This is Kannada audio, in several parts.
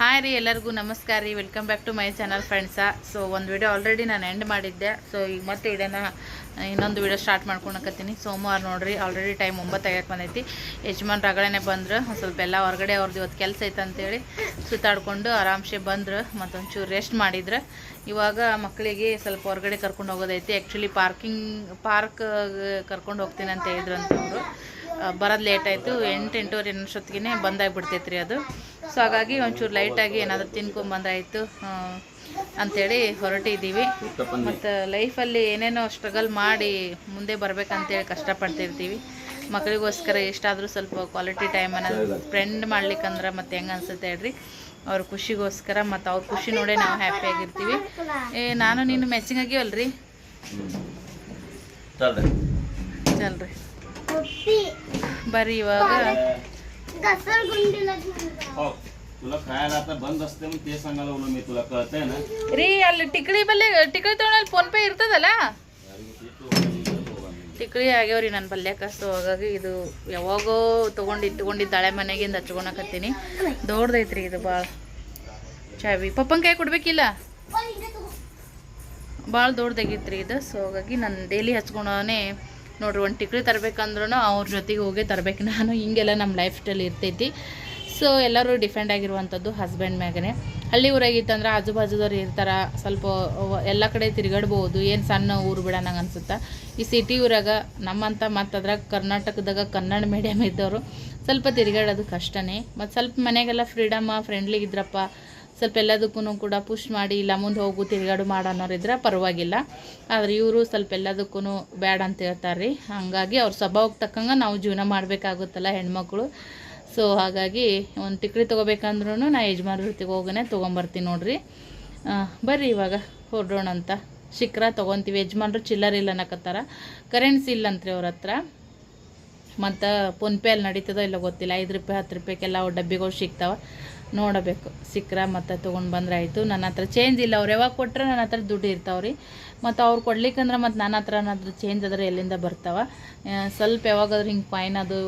ಹಾಯ್ ರೀ, ಎಲ್ಲರಿಗೂ ನಮಸ್ಕಾರ ರೀ. Welcome back to my channel ಫ್ರೆಂಡ್ಸಾ so ಒಂದು ವಿಡಿಯೋ ಆಲ್ರೆಡಿ ನಾನು ಎಂಡ್ ಮಾಡಿದ್ದೆ. ಸೊ ಈಗ ಮತ್ತೆ ವಿಡಿಯೋನ ಇನ್ನೊಂದು ವಿಡಿಯೋ ಸ್ಟಾರ್ಟ್ ಮಾಡ್ಕೊಳಕತ್ತೀನಿ. ಸೋಮವಾರ ನೋಡ್ರಿ ಆಲ್ರೆಡಿ ಟೈಮ್ ಒಂಬತ್ತು ಆಗಕ್ಕೆ ಬಂದೈತಿ. ಯಜಮಾನ್ ರಗಳೇ ಬಂದರು. ಒಂದು ಸ್ವಲ್ಪ ಎಲ್ಲ ಹೊರಗಡೆ ಅವ್ರದ್ದು ಇವತ್ತು ಕೆಲಸ ಐತೆ ಅಂತೇಳಿ ಸುತ್ತಾಡ್ಕೊಂಡು ಆರಾಮ್ಸೆ ಬಂದರು. ಮತ್ತೊಂಚೂರು ರೆಸ್ಟ್ ಮಾಡಿದ್ರು. ಇವಾಗ ಮಕ್ಕಳಿಗೆ ಸ್ವಲ್ಪ ಹೊರಗಡೆ ಕರ್ಕೊಂಡು ಹೋಗೋದೈತಿ. ಆ್ಯಕ್ಚುಲಿ ಪಾರ್ಕಿಂಗ್ ಪಾರ್ಕ್ ಕರ್ಕೊಂಡು ಹೋಗ್ತೀನಿ ಅಂತ ಹೇಳಿದ್ರು ಅಂತವ್ರು. ಬರೋದು ಲೇಟ್ ಆಯಿತು ಎಂಟು ಎಂಟೂವರೆ ಅಷ್ಟೊತ್ತಿಗೆ ಬಂದಾಗಿಬಿಡ್ತೈತೆ ರೀ ಅದು. ಸೊ ಹಾಗಾಗಿ ಒಂಚೂರು ಲೈಟಾಗಿ ಏನಾದರೂ ತಿನ್ಕೊಂಡು ಬಂದಾಯಿತು ಅಂಥೇಳಿ ಹೊರಟಿದ್ದೀವಿ ಮತ್ತು ಲೈಫಲ್ಲಿ ಏನೇನೋ ಸ್ಟ್ರಗಲ್ ಮಾಡಿ ಮುಂದೆ ಬರ್ಬೇಕಂತೇಳಿ ಕಷ್ಟಪಡ್ತಿರ್ತೀವಿ. ಮಕ್ಕಳಿಗೋಸ್ಕರ ಎಷ್ಟಾದರೂ ಸ್ವಲ್ಪ ಕ್ವಾಲಿಟಿ ಟೈಮನ್ನು ಸ್ಪೆಂಡ್ ಮಾಡ್ಲಿಕ್ಕಂದ್ರೆ ಮತ್ತೆ ಹೆಂಗೆ ಅನ್ಸುತ್ತೆ ಹೇಳ್ರಿ? ಅವ್ರ ಖುಷಿಗೋಸ್ಕರ ಮತ್ತು ಅವ್ರ ಖುಷಿ ನೋಡೇ ನಾವು ಹ್ಯಾಪಿಯಾಗಿರ್ತೀವಿ ಏ ನಾನು ನೀನು ಮ್ಯಾಚಿಂಗ್ ಆಗಿವಲ್ರಿ ಚಲ್ರಿ. ಬರೀ ಇವಾಗ ರೀ ಅಲ್ಲಿ ಟಿಕ್ಳಿ ಬಲ್ಲೆ ಟಿಕ್ಳಿ ತಗೊಂಡಲ್ಲಿ ಫೋನ್ ಪೇ ಇರ್ತದಲ್ಲ? ಟಿಕಡಿ ಆಗ್ಯಾವ್ರಿ ನನ್ನ ಪಲ್ಯಕ್ಕೆ ಸೊ ಹಾಗಾಗಿ ಇದು ಯಾವಾಗೋ ತೊಗೊಂಡು ಇಟ್ಕೊಂಡಿದ್ದಾಳೆ ಮನೆಗಿಂದ ಹಚ್ಕೊಳಕತ್ತೀನಿ ದೊಡ್ಡದೈತ್ರಿ ಇದು ಭಾಳ ಚಾವಿ. ಪಪ್ಪನ ಕೊಡ್ಬೇಕಿಲ್ಲ? ಭಾಳ ದೊಡ್ಡದಾಗಿತ್ತು ರೀ ಇದು ಸೊ ಹಾಗಾಗಿ ನಾನು ಡೈಲಿ ಹಚ್ಕೊಳೋನೇ ನೋಡ್ರಿ, ಒಂದು ಟಿಕ್ರಿ ತರಬೇಕಂದ್ರೂ ಅವ್ರ ಜೊತೆಗೆ ಹೋಗೇ ತರಬೇಕು. ನಾನು ಹಿಂಗೆಲ್ಲ ನಮ್ಮ ಲೈಫ್ ಸ್ಟೈಲ್ ಇರ್ತೈತಿ. ಸೊ ಎಲ್ಲರೂ ಡಿಫೆಂಡ್ ಆಗಿರುವಂಥದ್ದು ಹಸ್ಬೆಂಡ್ ಮ್ಯಾಗೇ ಹಳ್ಳಿ ಊರಾಗಿತ್ತಂದ್ರೆ ಆಜು ಬಾಜುದವ್ರು ಇರ್ತಾರೆ. ಸ್ವಲ್ಪ ಎಲ್ಲ ಕಡೆ ತಿರುಗಾಡ್ಬೋದು. ಏನು ಸಣ್ಣ ಊರು ಬಿಡ ನಂಗೆ ಅನ್ಸುತ್ತೆ? ಈ ಸಿಟಿ ಊರಾಗ ನಮ್ಮಂತ ಮತ್ತು ಅದ್ರಾಗ ಕರ್ನಾಟಕದಾಗ ಕನ್ನಡ ಮೀಡಿಯಮ್ ಇದ್ದವರು ಸ್ವಲ್ಪ ತಿರುಗಾಡೋದು ಕಷ್ಟನೇ. ಮತ್ತು ಸ್ವಲ್ಪ ಮನೆಗೆಲ್ಲ ಫ್ರೀಡಮ್ಮ ಫ್ರೆಂಡ್ಲಿ ಇದ್ರಪ್ಪ. ಸ್ವಲ್ಪ ಎಲ್ಲದಕ್ಕೂ ಕೂಡ ಪುಷ್ ಮಾಡಿ ಇಲ್ಲ, ಮುಂದೆ ಹೋಗು, ತಿರುಗಾಡು ಮಾಡೋನೋರಿದ್ರೆ ಪರವಾಗಿಲ್ಲ. ಆದ್ರೆ ಇವರು ಸ್ವಲ್ಪ ಎಲ್ಲದಕ್ಕೂ ಬ್ಯಾಡ ಅಂತ ಹೇಳ್ತಾರೆ ರೀ ಹಾಗಾಗಿ ಅವ್ರ ಸ್ವಭಾವಕ್ಕೆ ತಕ್ಕಂಗೆ ನಾವು ಜೀವನ ಮಾಡಬೇಕಾಗುತ್ತಲ್ಲ ಹೆಣ್ಮಕ್ಳು. ಸೊ ಹಾಗಾಗಿ ಒಂದು ಟಿಕ್ರಿ ತೊಗೋಬೇಕಂದ್ರೂ ನಾ ಯಜಮಾನ್ರ ಜೊತೆಗೆ ಹೋಗನೆ ತೊಗೊಂಬರ್ತೀನಿ ನೋಡ್ರಿ. ಬರ್ರಿ ಇವಾಗ ಹೊರಡೋಣ ಅಂತ. ಶಿಖರ ತೊಗೊತೀವಿ. ಯಜಮಾನ್ರು ಚಿಲ್ಲರ್ ಇಲ್ಲ ಅನ್ನಕತ್ತಾರ. ಕರೆನ್ಸಿ ಇಲ್ಲಂತ್ರಿ ಅವ್ರ ಹತ್ರ. ಮತ್ತು ಫೋನ್ಪೇ ಅಲ್ಲಿ ನಡೀತದೋ ಇಲ್ಲ ಗೊತ್ತಿಲ್ಲ. ಐದು ರೂಪಾಯಿ, ಹತ್ತು ರೂಪಾಯಿಗೆಲ್ಲ ಡಬ್ಬಿಗಳು ಸಿಗ್ತಾವ. ನೋಡಬೇಕು. ಸಿಕ್ಕರೆ ಮತ್ತೆ ತೊಗೊಂಡು ಬಂದ್ರೆ ಆಯಿತು. ನನ್ನ ಹತ್ರ ಚೇಂಜ್ ಇಲ್ಲ. ಅವ್ರು ಯಾವಾಗ ಕೊಟ್ಟರೆ ನನ್ನ ಹತ್ರ ದುಡ್ಡು ಇರ್ತಾವೆ ರೀ ಮತ್ತು ಅವ್ರು ಕೊಡ್ಲಿಕ್ಕಂದ್ರೆ ಮತ್ತು ನನ್ನ ಹತ್ರ ಏನಾದರೂ ಚೇಂಜ್ ಆದರೆ ಎಲ್ಲಿಂದ ಬರ್ತಾವ? ಸ್ವಲ್ಪ ಯಾವಾಗಾದ್ರೂ ಹಿಂಗೆ ಫೈನ್ ಅದು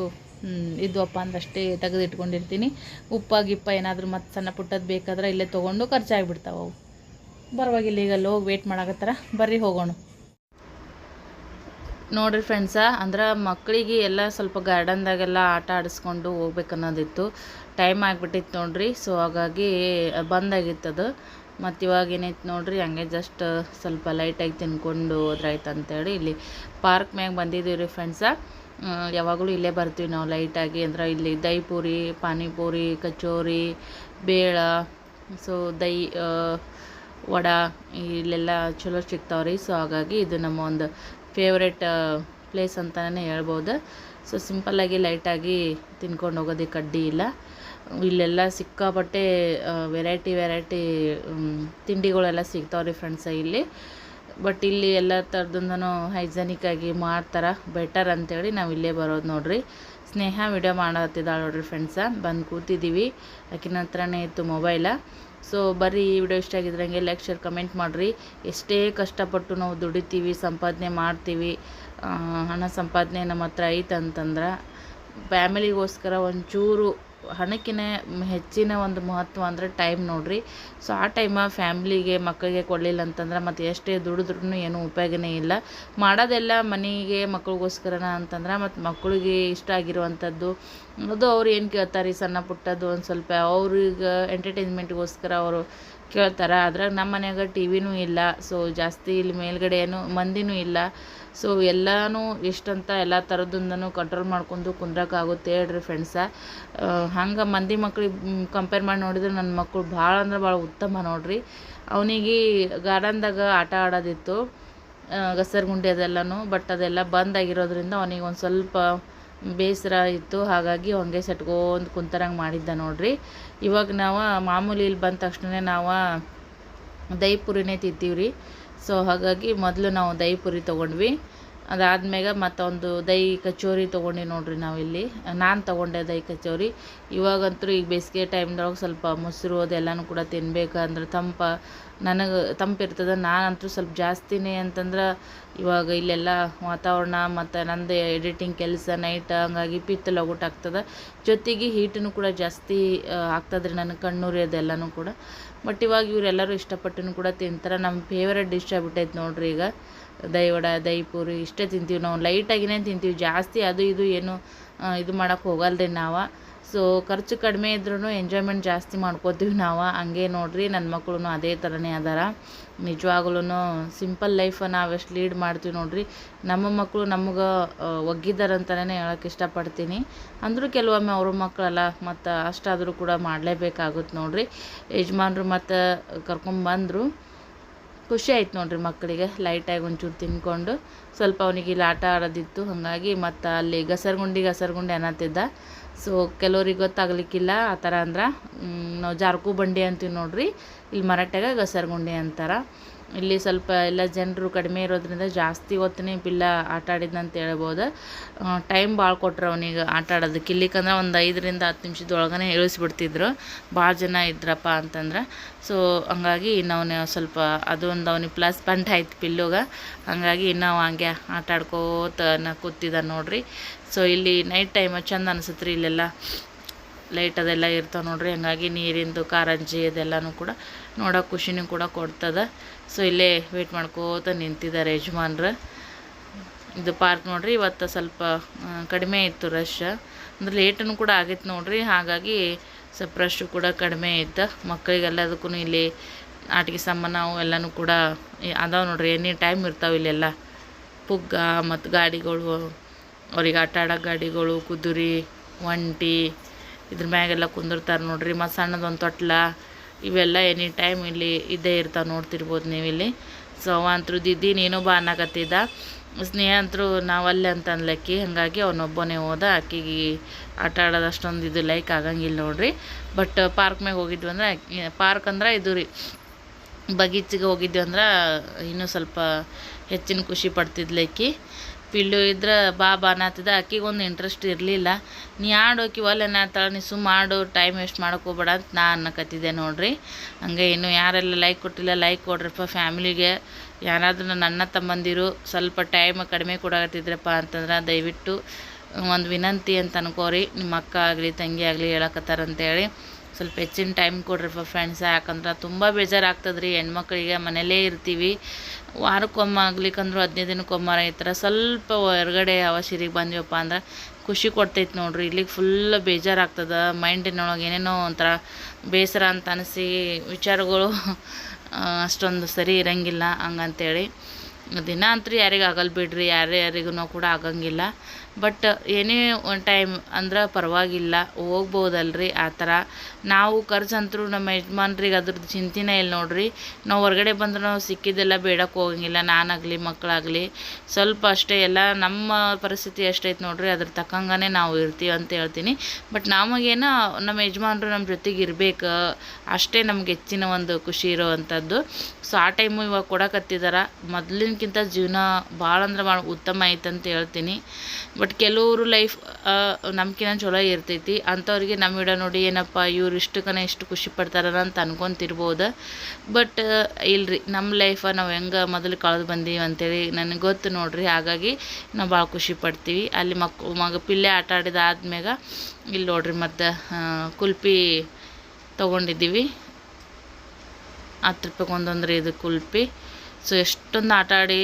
ಇದ್ವಪ್ಪ ಅಂದ್ರೆ ಅಷ್ಟೇ ತೆಗೆದಿಟ್ಕೊಂಡಿರ್ತೀನಿ. ಉಪ್ಪ, ಗಿಪ್ಪ ಏನಾದರೂ ಮತ್ತು ಸಣ್ಣ ಪುಟ್ಟದ್ದು ಬೇಕಾದ್ರೆ ಇಲ್ಲೇ ತೊಗೊಂಡು ಖರ್ಚಾಗಿಬಿಡ್ತಾವೆ ಅವು. ಬರವಾಗಿಲ್ಲ ಈಗ ಅಲ್ಲಿ ಹೋಗಿ ವೇಟ್ ಮಾಡಾಕತ್ತಾರ. ಬರ್ರಿ ಹೋಗೋಣ. ನೋಡಿರಿ ಫ್ರೆಂಡ್ಸ ಅಂದ್ರೆ ಮಕ್ಕಳಿಗೆ ಎಲ್ಲ ಸ್ವಲ್ಪ ಗಾರ್ಡನ್ದಾಗೆಲ್ಲ ಆಟ ಆಡಿಸ್ಕೊಂಡು ಹೋಗ್ಬೇಕು ಅನ್ನೋದಿತ್ತು ಟೈಮ್ ಆಗಿಬಿಟ್ಟಿತ್ತು ನೋಡ್ರಿ. ಸೊ ಹಾಗಾಗಿ ಬಂದಾಗಿತ್ತದು ಮತ್ತು ಇವಾಗ ಏನೈತೆ ನೋಡ್ರಿ, ಹಂಗೆ ಜಸ್ಟ್ ಸ್ವಲ್ಪ ಲೈಟಾಗಿ ತಿನ್ಕೊಂಡು ಹೋದ್ರಾಯ್ತು ಅಂತೇಳಿ ಇಲ್ಲಿ ಪಾರ್ಕ್ ಮ್ಯಾಗ ಬಂದಿದ್ದೀವಿ ರೀ ಫ್ರೆಂಡ್ಸ ಯಾವಾಗಲೂ ಇಲ್ಲೇ ಬರ್ತೀವಿ ನಾವು ಲೈಟಾಗಿ ಅಂದ್ರೆ ಇಲ್ಲಿ ದೈಪೂರಿ ಪೂರಿ, ಪಾನಿಪೂರಿ, ಕಚೋರಿ, ಬೇಳ ಸೊ ದಹಿ ವಡ ಇಲ್ಲೆಲ್ಲ ಚಲೋ ಸಿಗ್ತಾವ್ರಿ ಸೊ ಹಾಗಾಗಿ ಇದು ನಮ್ಮ ಒಂದು ಫೇವ್ರೆಟ್ ಪ್ಲೇಸ್ ಅಂತಲೇ ಹೇಳ್ಬೋದು. ಸೊ ಸಿಂಪಲ್ಲಾಗಿ ಲೈಟಾಗಿ ತಿನ್ಕೊಂಡು ಹೋಗೋದಕ್ಕೆ ಅಡ್ಡಿ ಇಲ್ಲ. ಇಲ್ಲೆಲ್ಲ ಸಿಕ್ಕಾಪಟ್ಟೆ ವೆರೈಟಿ ವೆರೈಟಿ ತಿಂಡಿಗಳೆಲ್ಲ ಸಿಗ್ತಾವೆ ರೀ ಫ್ರೆಂಡ್ಸ ಇಲ್ಲಿ. ಬಟ್ ಇಲ್ಲಿ ಎಲ್ಲ ಥರದಿಂದನು ಹೈಜೆನಿಕ್ ಆಗಿ ಮಾಡ್ತಾರೆ ಬೆಟರ್ ಅಂತೇಳಿ ನಾವು ಇಲ್ಲೇ ಬರೋದು ನೋಡ್ರಿ. ಸ್ನೇಹ ವಿಡಿಯೋ ಮಾಡತ್ತಿದ್ದಾಳೆ ನೋಡ್ರಿ ಫ್ರೆಂಡ್ಸ ಬಂದು ಕೂತಿದ್ದೀವಿ ಆಕಿನ ಹತ್ರನೇ ಇತ್ತು ಮೊಬೈಲ ಸೊ ಬರ್ರಿ ಈ ವಿಡಿಯೋ ಇಷ್ಟ ಆಗಿದ್ರಂಗೆ ಲೈಕ್ ಶೇರ್ ಕಮೆಂಟ್ ಮಾಡಿರಿ. ಎಷ್ಟೇ ಕಷ್ಟಪಟ್ಟು ನಾವು ದುಡಿತೀವಿ, ಸಂಪಾದನೆ ಮಾಡ್ತೀವಿ ಹಣ ಸಂಪಾದನೆ ನಮ್ಮ ಹತ್ರ ಐತೆ ಅಂತಂದ್ರೆ ಫ್ಯಾಮಿಲಿಗೋಸ್ಕರ ಒಂಚೂರು ಹಣಕ್ಕಿಂತ ಹೆಚ್ಚಿನ ಒಂದು ಮಹತ್ವ ಅಂದರೆ ಟೈಮ್ ನೋಡಿರಿ. ಸೊ ಆ ಟೈಮ ಫ್ಯಾಮ್ಲಿಗೆ ಮಕ್ಕಳಿಗೆ ಕೊಡಲಿಲ್ಲ ಅಂತಂದ್ರೆ ಮತ್ತು ಎಷ್ಟೇ ದುಡಿದ್ರೂ ಏನೂ ಉಪಯೋಗನೇ ಇಲ್ಲ. ಮಾಡೋದೆಲ್ಲ ಮನೆಗೆ ಮಕ್ಳಿಗೋಸ್ಕರನ ಅಂತಂದ್ರೆ ಮತ್ತು ಮಕ್ಕಳಿಗೆ ಇಷ್ಟ ಆಗಿರುವಂಥದ್ದು. ಅದು ಅವ್ರು ಏನು ಕೇಳ್ತಾರೆ? ಸಣ್ಣ ಪುಟ್ಟದ್ದು ಒಂದು ಸ್ವಲ್ಪ ಅವ್ರಿಗೆ ಎಂಟರ್ಟೈನ್ಮೆಂಟ್ಗೋಸ್ಕರ ಅವರು ಕೇಳ್ತಾರೆ. ಅದ್ರಾಗ ನಮ್ಮ ಮನೆಯಾಗ ಟಿ ವಿನೂ ಇಲ್ಲ. ಸೊ ಜಾಸ್ತಿ ಇಲ್ಲಿ ಮೇಲ್ಗಡೆ ಏನು ಮಂದಿನೂ ಇಲ್ಲ. ಸೊ ಎಲ್ಲನೂ ಇಷ್ಟಂತ ಎಲ್ಲ ಥರದಿಂದನೂ ಕಂಟ್ರೋಲ್ ಮಾಡ್ಕೊಂಡು ಕುಂದ್ರಕ್ಕಾಗುತ್ತೆ ಹೇಳ್ರಿ ಫ್ರೆಂಡ್ಸ ಹಂಗೆ ಮಂದಿ ಮಕ್ಳಿಗೆ ಕಂಪೇರ್ ಮಾಡಿ ನೋಡಿದ್ರೆ ನನ್ನ ಮಕ್ಕಳು ಭಾಳ ಅಂದ್ರೆ ಭಾಳ ಉತ್ತಮ ನೋಡ್ರಿ. ಅವನಿಗೆ ಗಾರ್ಡನ್ದಾಗ ಆಟ ಆಡೋದಿತ್ತು. ಗಸರ್ಗುಂಡಿ ಅದೆಲ್ಲನೂ ಬಟ್ ಅದೆಲ್ಲ ಬಂದಾಗಿರೋದ್ರಿಂದ ಅವನಿಗೆ ಒಂದು ಸ್ವಲ್ಪ ಬೇಸರ ಇತ್ತು. ಹಾಗಾಗಿ ಹಂಗೆ ಸೆಟ್ಕೊಂಡ್ ಕುಂತರಂಗೆ ಮಾಡಿದ್ದ ನೋಡ್ರಿ. ಇವಾಗ ನಾವು ಮಾಮೂಲಿ ಇಲ್ಲಿ ಬಂದ ತಕ್ಷಣ ನಾವು ದೈಪುರಿನೇ ಪುರಿನೇ ತಿಂತೀವಿ ರೀ ಸೊ ಹಾಗಾಗಿ ಮೊದಲು ನಾವು ದೈಪುರಿ ಪುರಿ ತೊಗೊಂಡ್ವಿ. ಅದಾದ್ಮ್ಯಾಗ ಮತ್ತೊಂದು ದಹಿ ಕಚೋರಿ ತೊಗೊಂಡು ನೋಡ್ರಿ ನಾವಿಲ್ಲಿ. ನಾನು ತೊಗೊಂಡೆ ದಹಿ ಕಚೋರಿ ಇವಾಗಂತೂ ಈಗ ಬೇಸಿಗೆ ಟೈಮ್ದೊಳಗೆ ಸ್ವಲ್ಪ ಮೊಸರು ಅದೆಲ್ಲನೂ ಕೂಡ ತಿನ್ಬೇಕು ಅಂದ್ರೆ ತಂಪ ನನಗೆ ತಂಪಿರ್ತದೆ ನಾನಂತೂ ಸ್ವಲ್ಪ ಜಾಸ್ತಿನೇ ಅಂತಂದ್ರೆ ಇವಾಗ ಇಲ್ಲೆಲ್ಲ ವಾತಾವರಣ ಮತ್ತು ನಂದು ಎಡಿಟಿಂಗ್ ಕೆಲಸ ನೈಟ್ ಹಂಗಾಗಿ ಪಿತ್ತ ಆಗ್ತದೆ. ಜೊತೆಗೆ ಹೀಟನ್ನು ಕೂಡ ಜಾಸ್ತಿ ಆಗ್ತದ್ರಿ ನನಗೆ ಕಣ್ಣೂರಿ ಅದೆಲ್ಲನೂ ಕೂಡ. ಬಟ್ ಇವಾಗ ಇವರೆಲ್ಲರೂ ಇಷ್ಟಪಟ್ಟು ಕೂಡ ತಿಂತಾರೆ. ನಮ್ಮ ಫೇವ್ರೆಟ್ ಡಿಶ್ ಆಗ್ಬಿಟ್ಟೈತೆ ನೋಡ್ರಿ ಈಗ. ದಹಿ ವಡೆ ದಹಿ ಪೂರಿ ಇಷ್ಟೇ ತಿಂತೀವಿ ನಾವು. ಲೈಟಾಗಿನೇ ತಿಂತೀವಿ. ಜಾಸ್ತಿ ಅದು ಇದು ಏನು ಇದು ಮಾಡೋಕ್ಕೆ ಹೋಗಲ್ರಿ ನಾವು. ಸೊ ಖರ್ಚು ಕಡಿಮೆ ಇದ್ರೂ ಎಂಜಾಯ್ಮೆಂಟ್ ಜಾಸ್ತಿ ಮಾಡ್ಕೋತೀವಿ ನಾವು. ಹಂಗೆ ನೋಡ್ರಿ ನನ್ನ ಮಕ್ಕಳು ಅದೇ ಥರನೇ ಅದಾರ. ನಿಜವಾಗ್ಲೂ ಸಿಂಪಲ್ ಲೈಫ ನಾವೆಷ್ಟು ಲೀಡ್ ಮಾಡ್ತೀವಿ ನೋಡ್ರಿ. ನಮ್ಮ ಮಕ್ಕಳು ನಮಗೆ ಒಗ್ಗಿದ್ದಾರಂತಲೇ ಹೇಳೋಕೆ ಇಷ್ಟಪಡ್ತೀನಿ. ಅಂದರೂ ಕೆಲವೊಮ್ಮೆ ಅವ್ರ ಮಕ್ಕಳೆಲ್ಲ ಮತ್ತು ಅಷ್ಟಾದರೂ ಕೂಡ ಮಾಡಲೇಬೇಕಾಗುತ್ತೆ ನೋಡ್ರಿ. ಯಜಮಾನ್ರು ಮತ್ತು ಕರ್ಕೊಂಬಂದರು. ಖುಷಿ ಆಯ್ತು ನೋಡ್ರಿ ಮಕ್ಕಳಿಗೆ. ಲೈಟಾಗಿ ಒಂಚೂರು ತಿನ್ಕೊಂಡು ಸ್ವಲ್ಪ ಅವನಿಗೆ ಇಲ್ಲಿ ಆಟ ಆಡೋದಿತ್ತು. ಹಾಗಾಗಿ ಮತ್ತು ಅಲ್ಲಿ ಗಸರಗುಂಡಿ ಗಸರಗುಂಡಿ ಅನ್ನತ್ತಿದ್ದ. ಸೊ ಕೆಲವ್ರಿಗೆ ಗೊತ್ತಾಗ್ಲಿಕ್ಕಿಲ್ಲ ಆ ಥರ ಅಂದ್ರೆ ನಾವು ಜಾರ್ಕು ಬಂಡಿ ಅಂತೀವಿ ನೋಡ್ರಿ. ಇಲ್ಲಿ ಮರಾಠ್ಯಾಗ ಗಸರ್ಗುಂಡಿ ಅಂತಾರೆ. ಇಲ್ಲಿ ಸ್ವಲ್ಪ ಎಲ್ಲ ಜನರು ಕಡಿಮೆ ಇರೋದ್ರಿಂದ ಜಾಸ್ತಿ ಹೊತ್ತನೇ ಪಿಲ್ಲ ಆಟ ಆಡಿದ್ನಂತ ಹೇಳ್ಬೋದು. ಟೈಮ್ ಭಾಳ ಕೊಟ್ರು ಅವನಿಗೆ ಆಟ ಆಡೋದಕ್ಕೆ. ಇಲ್ಲಿಕಂದ್ರೆ ಒಂದು ಐದರಿಂದ ಹತ್ತು ನಿಮಿಷದೊಳಗನೆ ಇಳಿಸ್ಬಿಡ್ತಿದ್ರು. ಭಾಳ ಜನ ಇದ್ರಪ್ಪ ಅಂತಂದ್ರೆ. ಸೊ ಹಂಗಾಗಿ ನಾವು ಸ್ವಲ್ಪ ಅದೊಂದು ಅವನಿಗೆ ಪ್ಲಸ್ ಪಾಯಿಂಟ್ ಆಯ್ತು ಪಿಲ್ಲುಗೆ ಹಂಗಾಗಿ ನಾವು ಹಂಗೆ ಆಟ ಆಡ್ಕೋತ ಕೂತಿದ್ದ ನೋಡ್ರಿ. ಸೊ ಇಲ್ಲಿ ನೈಟ್ ಟೈಮ್ ಚಂದ ಅನ್ಸುತ್ತೆ ರೀ ಇಲ್ಲೆಲ್ಲ. ಲೈಟ್ ಅದೆಲ್ಲ ಇರ್ತಾವೆ ನೋಡ್ರಿ. ಹಂಗಾಗಿ ನೀರಿಂದು ಕಾರಂಜಿ ಅದೆಲ್ಲನೂ ಕೂಡ ನೋಡೋಕೆ ಖುಷಿನೂ ಕೂಡ ಕೊಡ್ತದೆ. ಸೊ ಇಲ್ಲೇ ವೇಟ್ ಮಾಡ್ಕೋತ ನಿಂತಿದ್ದಾರೆ ಯಜಮಾನ್ರು. ಇದು ಪಾರ್ಕ್ ನೋಡ್ರಿ, ಇವತ್ತು ಸ್ವಲ್ಪ ಕಡಿಮೆ ಇತ್ತು ರಶ್ ಅಂದ್ರೆ ಲೇಟನ್ನು ಕೂಡ ಆಗಿತ್ತು ನೋಡ್ರಿ, ಹಾಗಾಗಿ ಸ್ವಲ್ಪ ರಶ್ ಕೂಡ ಕಡಿಮೆ ಇತ್ತು. ಮಕ್ಕಳಿಗೆಲ್ಲದಕ್ಕೂ ಇಲ್ಲಿ ಆಟಿಕೆ ಸಾಮಾನು ಅವು ಎಲ್ಲನೂ ಕೂಡ ಅದಾವೆ ನೋಡ್ರಿ, ಎನಿ ಟೈಮ್ ಇರ್ತಾವೆ ಇಲ್ಲೆಲ್ಲ. ಪುಗ್ಗ ಮತ್ತು ಗಾಡಿಗಳು, ಅವ್ರಿಗೆ ಆಟ ಆಡೋ ಗಾಡಿಗಳು, ಕುದುರೆ, ಒಂಟಿ, ಇದ್ರ ಮ್ಯಾಗೆಲ್ಲ ಕುಂದಿರ್ತಾರೆ ನೋಡ್ರಿ. ಮತ್ತು ಸಣ್ಣದೊಂದು ತೊಟ್ಲ ಇವೆಲ್ಲ ಎನಿ ಟೈಮ್ ಇಲ್ಲಿ ಇದ್ದೇ ಇರ್ತಾವೆ, ನೋಡ್ತಿರ್ಬೋದು ನೀವು ಇಲ್ಲಿ ಸೊ ಅವಂತರು ದಿದ್ದಿ, ನೀನು ಬಾ ಅನ್ನಕತ್ತಿದ್ದ. ಸ್ನೇಹ ನಾವು ನಾವಲ್ಲೇ ಅಂತ ಅನ್ಲಕ್ಕಿ. ಹಾಗಾಗಿ ಅವನೊಬ್ಬನೇ ಹೋದ. ಆಕಿಗೆ ಆಟ ಆಡೋದು ಅಷ್ಟೊಂದು ಇದು ಲೈಕ್ ಆಗಂಗಿಲ್ಲ ನೋಡ್ರಿ. ಬಟ್ ಪಾರ್ಕ್ ಮ್ಯಾಗ ಹೋಗಿದ್ವಿ ಅಂದ್ರೆ ಪಾರ್ಕ್ ಅಂದ್ರೆ ಇದು ರೀ. ಬಗೀಚಿಗೆ ಹೋಗಿದ್ವಿ ಅಂದ್ರೆ, ಇನ್ನೂ ಸ್ವಲ್ಪ ಹೆಚ್ಚಿನ ಖುಷಿ ಪಡ್ತಿದ್ಲಕ್ಕಿ. ಪಿಲ್ಲು ಇದ್ರೆ ಬಾ ಬಾ ಅನ್ನತ್ತಿದ್ದ. ಆಕಿಗೆ ಒಂದು ಇಂಟ್ರೆಸ್ಟ್ ಇರಲಿಲ್ಲ. ನೀ ಆಡೋಕಿ ಒಲ್ಲೆ ಅನ್ನತ್ತಾಳ ನೀ ಸುಮ್ಮ ಆಡು ಟೈಮ್ ವೇಸ್ಟ್ ಹೋಗ್ಬೇಡ ಅಂತ ನಾ ಅನ್ನಕತ್ತಿದ್ದೆ ನೋಡ್ರಿ. ಹಂಗೆ ಇನ್ನು ಯಾರೆಲ್ಲ ಲೈಕ್ ಕೊಟ್ಟಿಲ್ಲ ಲೈಕ್ ಕೊಡ್ರಪ್ಪ ಫ್ಯಾಮಿಲಿಗೆ ಯಾರಾದರೂ ನನ್ನ ತಮ್ಮಂದಿರು, ಸ್ವಲ್ಪ ಟೈಮ್ ಕಡಿಮೆ ಕೊಡಾಕತ್ತಿದ್ರಪ್ಪ ಅಂತಂದ್ರೆ ದಯವಿಟ್ಟು ಒಂದು ವಿನಂತಿ ಅಂತ ಅನ್ಕೋರಿ. ನಿಮ್ಮ ಅಕ್ಕ ಆಗಲಿ, ತಂಗಿ ಆಗಲಿ ಹೇಳಕತ್ತಾರಂತೇಳಿ. ಸ್ವಲ್ಪ ಹೆಚ್ಚಿನ ಟೈಮ್ ಕೊಡ್ರಿಪ್ಪ ಫ್ರೆಂಡ್ಸ್ ಯಾಕಂದ್ರೆ ತುಂಬ ಬೇಜಾರಾಗ್ತದೆ ರೀ ಹೆಣ್ಮಕ್ಳಿಗೆ ಮನೇಲೇ ಇರ್ತೀವಿ. ವಾರಕ್ಕೊಮ್ಮೆ ಆಗ್ಲಿಕ್ಕಂದ್ರೂ ಹದಿನೈದು ದಿನಕ್ಕೊಮ್ಮರ ಈ ಥರ ಸ್ವಲ್ಪ ಹೊರಗಡೆ ಅವಶಿರಿಗೆ ಬಂದ್ವಪ್ಪ ಅಂದ್ರೆ ಖುಷಿ ಕೊಡ್ತೈತೆ ನೋಡ್ರಿ. ಇಲ್ಲಿಗೆ ಫುಲ್ ಬೇಜಾರಾಗ್ತದೆ. ಮೈಂಡಿನೊಳಗೆ ಏನೇನೋ ಒಂಥರ ಬೇಸರ ಅಂತ ಅನಿಸಿ ವಿಚಾರಗಳು ಅಷ್ಟೊಂದು ಸರಿ ಇರಂಗಿಲ್ಲ ಹಂಗಂತೇಳಿ. ದಿನ ಅಂತೂ ಯಾರಿಗೆ ಆಗಲ್ಲ ಬಿಡಿರಿ, ಯಾರೇ ಯಾರಿಗೂ ಕೂಡ ಆಗಂಗಿಲ್ಲ. ಬಟ್ ಏನೇ ಒಂದು ಟೈಮ್ ಅಂದ್ರೆ ಪರವಾಗಿಲ್ಲ, ಹೋಗ್ಬೋದಲ್ರಿ ಆ ಥರ ನಾವು ಖರ್ಚು ಅಂತೂ ನಮ್ಮ ಯಜಮಾನ್ರಿಗೆ ಅದ್ರದ್ದು ಚಿಂತೆನೇ ಇಲ್ಲ ನೋಡಿರಿ. ನಾವು ಹೊರಗಡೆ ಬಂದ್ರೆ ನಾವು ಸಿಕ್ಕಿದ್ದೆಲ್ಲ ಬೇಡಕ್ಕೆ ಹೋಗಂಗಿಲ್ಲ, ನಾನಾಗಲಿ ಮಕ್ಕಳಾಗಲಿ ಸ್ವಲ್ಪ ಅಷ್ಟೇ ಎಲ್ಲ ನಮ್ಮ ಪರಿಸ್ಥಿತಿ ಎಷ್ಟೈತೆ ನೋಡಿರಿ, ಅದ್ರ ತಕ್ಕಂಗೆ ನಾವು ಇರ್ತೀವಿ ಅಂತ ಹೇಳ್ತೀನಿ. ಬಟ್ ನಮಗೇನು ನಮ್ಮ ಯಜಮಾನ್ರು ನಮ್ಮ ಜೊತೆಗೆ ಇರಬೇಕು, ಅಷ್ಟೇ ನಮ್ಗೆ ಹೆಚ್ಚಿನ ಒಂದು ಖುಷಿ ಇರೋವಂಥದ್ದು. ಸೊ ಆ ಟೈಮು ಇವಾಗ ಕೊಡಕತ್ತಿದಾರ. ಮೊದಲಿನಕ್ಕಿಂತ ಜೀವನ ಭಾಳ ಅಂದ್ರೆ ಭಾಳ ಉತ್ತಮ ಐತೆ ಅಂತ ಹೇಳ್ತೀನಿ. ಬಟ್ ಕೆಲವರು ಲೈಫ್ ನಮ್ಕಿನ್ನ ಚಲೋ ಇರ್ತೈತಿ. ಅಂಥವ್ರಿಗೆ ನಮ್ಮ ವಿಡಿಯೋ ನೋಡಿ ಏನಪ್ಪ, ಇವ್ರು ಇಷ್ಟಕ್ಕನ ಇಷ್ಟು ಖುಷಿ ಪಡ್ತಾರ ಅಂತ ಅನ್ಕೊಂತಿರ್ಬೋದು. ಬಟ್ ಇಲ್ರಿ ನಮ್ಮ ಲೈಫ ನಾವು ಹೆಂಗೆ ಮೊದಲು ಕಳೆದು ಬಂದೀವಿ ಅಂತೇಳಿ ನನಗೆ ಗೊತ್ತು ನೋಡ್ರಿ. ಹಾಗಾಗಿ ನಾವು ಭಾಳ ಖುಷಿ ಪಡ್ತೀವಿ. ಅಲ್ಲಿ ಮಕ್, ಮಗ ಪಿಲ್ಲೆ ಆಟ ಆಡಿದ ಇಲ್ಲಿ ನೋಡ್ರಿ ಮತ್ತು ಕುಲ್ಪಿ ತೊಗೊಂಡಿದ್ದೀವಿ. ಹತ್ತು ರೂಪಾಯಿಗೆ ಒಂದೊಂದು ಇದು ಕುಲ್ಪಿ. ಸೊ ಎಷ್ಟೊಂದು ಆಟ ಆಡಿ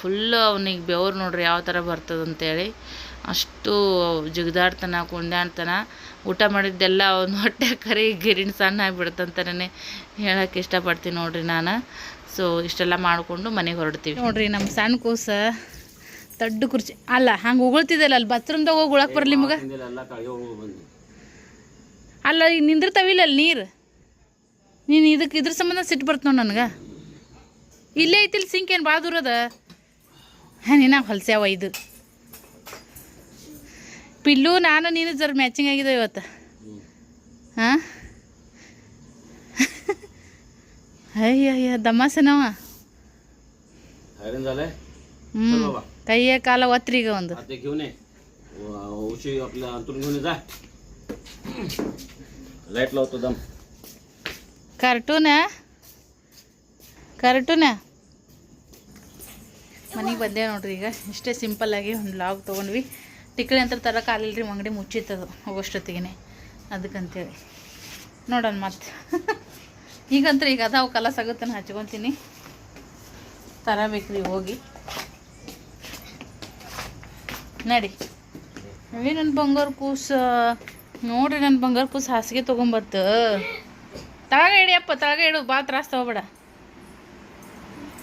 ಫುಲ್ಲು ಅವನಿಗೆ ಬೆವರು ನೋಡ್ರಿ ಯಾವ ಥರ ಬರ್ತದಂತೇಳಿ ಅಷ್ಟು ಜಿಗಿದಾಡ್ತಾನ ಕುಂಡಾಡ್ತಾನ ಊಟ ಮಾಡಿದ್ದೆಲ್ಲ ಅವನು ಹೊಟ್ಟೆ ಕರಿ, ಗಿರಿಣ್ ಸಣ್ಣ ಆಗಿಬಿಡ್ತಂತಾನೆ ಹೇಳಕ್ಕೆ ಇಷ್ಟಪಡ್ತೀನಿ ನೋಡ್ರಿ ನಾನು. ಸೊ ಇಷ್ಟೆಲ್ಲ ಮಾಡಿಕೊಂಡು ಮನೆಗೆ ಹೊರಡ್ತೀವಿ. ನೋಡ್ರಿ ನಮ್ಮ ಸಣ್ಣ ಕೂಸ ದೊಡ್ಡ ಕುರ್ಚಿ, ಅಲ್ಲ ಹಂಗೆ ಉಗುಳ್ತಿದ್ದಲ್ಲ ಅಲ್ಲಿ ಬಾತ್ರೂಮ್ದಾಗ ಹೋಗಿ ಉಳಕ್ಕೆ ಬರಲಿ ನಿಮಗೆ? ಅಲ್ಲ ಈಗ ನಿಂದಿರ್ತಾವಿಲ್ಲ ಅಲ್ಲಿ ನೀರು? ನೀನು ಇದಕ್ಕೆ ಇದ್ರ ಸಂಬಂಧ ಸಿಟ್ಟು ಬರ್ತ ನೋಡಿ ನನಗೆ. ಇಲ್ಲೇ ಐತಿಲ್ ಸಿಂಕ್ ಏನು ಭಾಳ ದೂರ ಅದ? ಹಾಂ ನೀನು ಹೊಲ್ಸ್ಯಾವ ಇದು ಪಿಲ್ಲು ನಾನು ನೀನು ಜರ ಮ್ಯಾಚಿಂಗ್ ಆಗಿದೆ ಇವತ್ತು. ಹಾಂ? ಅಯ್ಯ ಅಯ್ಯ ದಮಾಸನವ ಹ್ಞೂ ಕೈಯ ಕಾಲ ಒತ್ರಿಗ ಒಂದು. आता ಕಾರ್ಟೂನ ಮನೆಗೆ ಬಂದೆ ನೋಡ್ರಿ ಈಗ. ಇಷ್ಟೇ ಸಿಂಪಲ್ಲಾಗಿ ಒಂದು ಲಾಗ್ ತೊಗೊಂಡ್ವಿ. ಟಿಕ್ಳಿ ಅಂತ ತರಕ್ಕೆ ಆಗಲಿಲ್ಲ ರೀ ಅಂಗಡಿ ಮುಚ್ಚಿತ್ತದು ಹೋಗೋಷ್ಟೊತ್ತಿಗೆ ಅದಕ್ಕಂತೇಳಿ. ನೋಡೋಣ ಮತ್ತೆ. ಈಗಂತ್ರ ಈಗ ಅದಾವ ಕಲ ಆಗುತ್ತೆ ನಾನು ಹಚ್ಕೊತೀನಿ. ತರಬೇಕ್ರಿ ಹೋಗಿ. ನಡಿ. ಅವೇ ನನ್ನ ಬಂಗಾರ ಕೂಸ, ನೋಡ್ರಿ ನನ್ನ ಬಂಗಾರ ಕೂಸ ಹಾಸಿಗೆ ತೊಗೊಂಬತ್ತು. ತಳಗ ಇಡಿಯಪ್ಪ ತಾಗ ಇಡು, ಬಾ ತ್ರಾಸ ತಗೋಬೇಡ.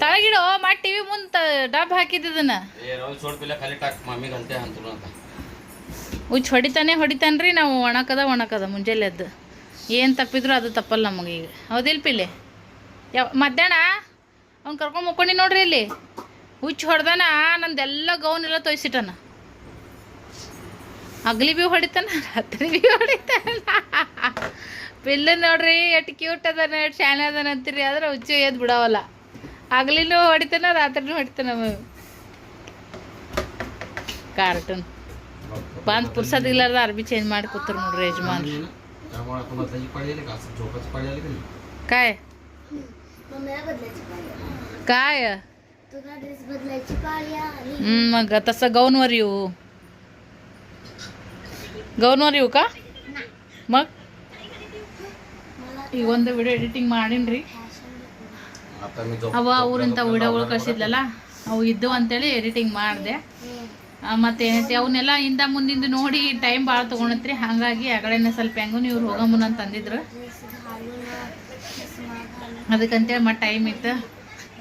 ತಳಗಿಡೋ ಮತ್ತೆ ಟಿವಿ ಮುಂದೆ ಡಬ್ ಹಾಕಿದ್ದನ್ನ ಉಚ್ ಹೊಡಿತಾನೆ ಹೊಡಿತಾನ್ರಿ ನಾವು ಒಣಕದ ಒಣಕದ ಮುಂಜಾನೆ ಎದ್ದು. ಏನು ತಪ್ಪಿದ್ರು ಅದು ತಪ್ಪಲ್ಲ ನಮಗೆ ಈಗ. ಹೌದಿಲ್ಲ ಪಿಲ್ಲೆ? ಯಾವ ಮಧ್ಯಾಹ್ನ? ಅವ್ನು ಕರ್ಕೊಂಡು ಮುಕ್ಕೊಂಡು ನೋಡ್ರಿ ಇಲ್ಲಿ. ಹುಚ್ಚು ಹೊಡೆದಾನ ನಂದೆಲ್ಲ ಗೌನ್ ಎಲ್ಲ ತೊಯ್ಸಿಟ್ಟಾನ. ಅಗ್ಲಿ ಬಿ ಹೊಡಿತಾನ ರಾತ್ರಿ ಬಿ ಹೊಡಿತಾನ. ಪಿಲ್ಲ ನೋಡ್ರಿ ಎಟ್ ಕ್ಯೂಟ್ ಅದಾನೆ ಎಷ್ಟು ಶಾನೆ ಅದಾನ ಅಂತೀರಿ ಆದ್ರೆ ಹುಚ್ಚು ಎದ್ದು ಬಿಡವಲ್ಲ. ಹಗಲಿನೂ ಹೊಡಿತಾನ ರಾತ್ರಿನೂ ಹೊಡಿತಾನ ಕಾರ್ಟೂನ್ ಬಂದು ಪುರ್ಸದ್ ಇಲ್ಲಾರ್ದ ಅರ್ಬಿ ಚೇಂಜ್ ಮಾಡಿ ಕೂತ್ರು ನೋಡ್ರಿ ಯಜಮಾನ್ त्यामुळे आता बदलायची पाळी आली का असं झोपाची पाळी आली का नाही? काय मम्मीला बदलायची पाळी आली. काय तुला ड्रेस बदलायची पाळी आली हम्म, मग तसं गाऊनवर येऊ गाऊनवर येऊ का मग ಈಗ ಒಂದು ವಿಡಿಯೋ ಎಡಿಟಿಂಗ್ ಮಾಡೀನ್ರಿ आता मी झोप ಅವ ಅವ್ರಂತ ವಿಡಿಯೋಗಳು ಕಳ್ಸಿದ್ಲಲ್ಲ? ಅವು ಇದ್ದು ಅಂತೇಳಿ ಎಡಿಟಿಂಗ್ ಮಾಡಿದೆ. ಮತ್ತು ಏನೈತಿ ಅವನ್ನೆಲ್ಲ ಹಿಂದ ಮುಂದಿಂದ ನೋಡಿ ಟೈಮ್ ಭಾಳ ತೊಗೊಂಡತ್ರಿ ಹಾಗಾಗಿ ಅಗಡೆನೇ ಸ್ವಲ್ಪ ಹೆಂಗೂ ಇವ್ರು ಹೋಗೋ ಅಂತ ತಂದಿದ್ರು ಅದಕ್ಕಂತೇಳಿ ಮತ್ತು ಟೈಮ್ ಇತ್ತು.